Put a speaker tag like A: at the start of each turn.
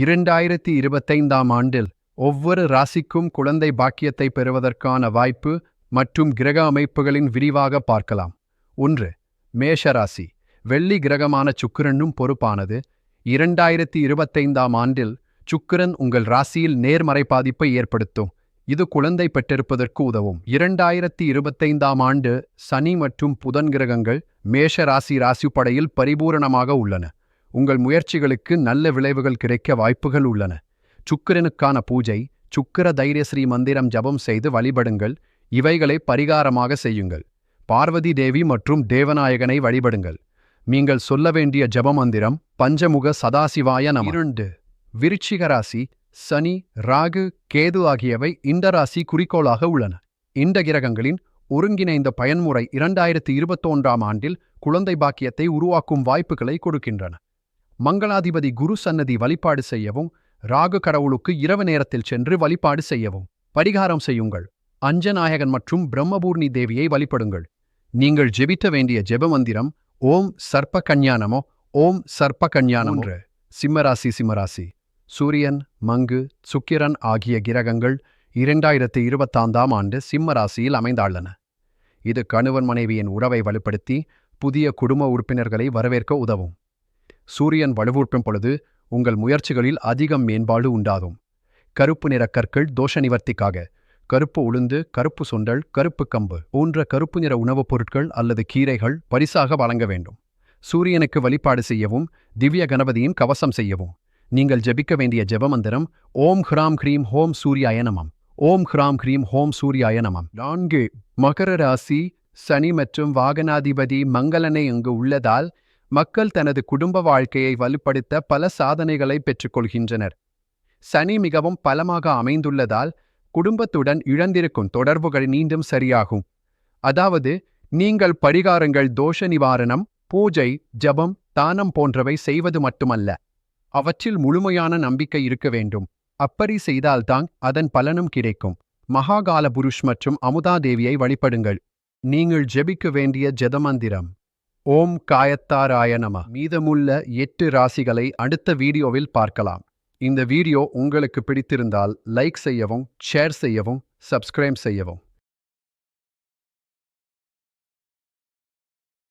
A: இரண்டாயிரத்தி இருபத்தைந்தாம் ஆண்டில் ஒவ்வொரு ராசிக்கும் குழந்தை பாக்கியத்தை பெறுவதற்கான வாய்ப்பு மற்றும் கிரக அமைப்புகளின் விரிவாக பார்க்கலாம். ஒன்று மேஷ ராசி. வெள்ளி கிரகமான சுக்கிரனும் பொறுப்பானது. இரண்டாயிரத்தி இருபத்தைந்தாம் ஆண்டில் சுக்கிரன் உங்கள் ராசியில் நேர்மறை பாதிப்பை ஏற்படுத்தும். இது குழந்தை பெற்றிருப்பதற்கு உதவும். இரண்டாயிரத்தி இருபத்தைந்தாம் ஆண்டு சனி மற்றும் புதன் கிரகங்கள் மேஷ ராசி ராசிப்படையில் பரிபூரணமாக உள்ளன. உங்கள் முயற்சிகளுக்கு நல்ல விளைவுகள் கிடைக்க வாய்ப்புகள் உள்ளன. சுக்கிரனுக்கான பூஜை சுக்கிர தைரியஸ்ரீ மந்திரம் ஜபம் செய்து வழிபடுங்கள். இவைகளை பரிகாரமாக செய்யுங்கள். பார்வதி தேவி மற்றும் தேவநாயகனை வழிபடுங்கள். நீங்கள் சொல்ல வேண்டிய ஜப மந்திரம் பஞ்சமுக சதாசிவாய நம. இரண்டு விருச்சிக ராசி சனி ராகு கேது ஆகியவை இந்த ராசி குறிக்கோளாக உள்ளன. இந்த கிரகங்களின் ஒருங்கிணைந்த பயன்முறை இரண்டாயிரத்தி இருபத்தொன்றாம் ஆண்டில் குழந்தை பாக்கியத்தை உருவாக்கும் வாய்ப்புகளை கொடுக்கின்றன. மங்களாதிபதி குரு சன்னதி வழிபாடு செய்யவும் ராகு கடவுளுக்கு இரவு நேரத்தில் சென்று வழிபாடு செய்யவும். பரிகாரம் செய்யுங்கள். அஞ்சநாயகன் மற்றும் பிரம்மபூர்ணி தேவியை வழிபடுங்கள். நீங்கள் ஜெபிக்க வேண்டிய ஜெப மந்திரம் ஓம் சர்ப்ப கஞ்ஞானமோ ஓம் சர்ப்ப கஞ்ஞானம் சிம்மராசி சிம்மராசி. சூரியன் மங்கு சுக்கிரன் ஆகிய கிரகங்கள் இரண்டாயிரத்தி இருபத்தாந்தாம் ஆண்டு சிம்ம ராசியில் அமைந்தாள்ளன. இது கணவன் மனைவியின் உறவை வலுப்படுத்தி புதிய குடும்ப உறுப்பினர்களை வரவேற்க உதவும். சூரியன் வலுவூட்டும் பொழுது உங்கள் முயற்சிகளில் அதிகம் மேம்பாடு உண்டாகும். கருப்பு நிற கற்கள் தோஷ நிவர்த்திக்காக. கருப்பு உளுந்து கருப்பு சுண்டல் கருப்பு கம்பு போன்ற கருப்பு நிற உணவுப் பொருட்கள் அல்லது கீரைகள் பரிசாக வழங்க வேண்டும். சூரியனுக்கு வழிபாடு செய்யவும் திவ்ய கணபதியின் கவசம் செய்யவும். நீங்கள் ஜெபிக்க வேண்டிய ஜெபமந்திரம் ஓம் ஹ்ராம் ஹ்ரீம் ஹோம் சூர்யாய நமம். ஓம் ஹ்ராம் ஹ்ரீம் ஹோம் சூர்யாய நமம். நான்கு மகர ராசி சனி மற்றும் வாகனாதிபதி மங்களனை இங்கு உள்ளதால் மக்கள் தனது குடும்ப வாழ்க்கையை வலுப்படுத்த பல சாதனைகளை பெற்றுக்கொள்கின்றனர். சனி மிகவும் பலமாக அமைந்துள்ளதால் குடும்பத்துடன் இழந்திருக்கும் தொடர்புகள் மீண்டும் சரியாகும். அதாவது நீங்கள் பரிகாரங்கள் தோஷ நிவாரணம் பூஜை ஜபம் தானம் போன்றவை செய்வது மட்டுமல்ல. அவற்றில் முழுமையான நம்பிக்கை இருக்க வேண்டும். அப்படி செய்தால்தான் அதன் பலனும் கிடைக்கும். மகாகால புருஷ் மற்றும் அமுதாதேவியை வழிபடுங்கள். நீங்கள் ஜெபிக்க வேண்டிய ஜெதமந்திரம். ஓம் காயத்தாராய நம. மீதமுள்ள எட்டு ராசிகளை அடுத்த வீடியோவில் பார்க்கலாம். இந்த வீடியோ உங்களுக்கு பிடித்திருந்தால் லைக் செய்யவும் ஷேர் செய்யவும் சப்ஸ்கிரைப் செய்யவும்.